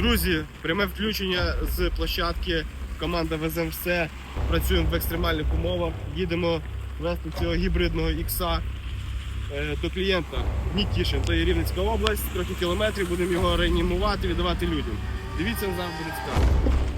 Друзі, пряме включення з площадки. Команда везем все. Працюємо в екстремальних умовах. Їдемо вести цього гібридного ікса е, до клієнта Нікішин. То є Рівненська область, трохи кілометрів, будемо його реанімувати, віддавати людям. Дивіться, нам буде цікаво.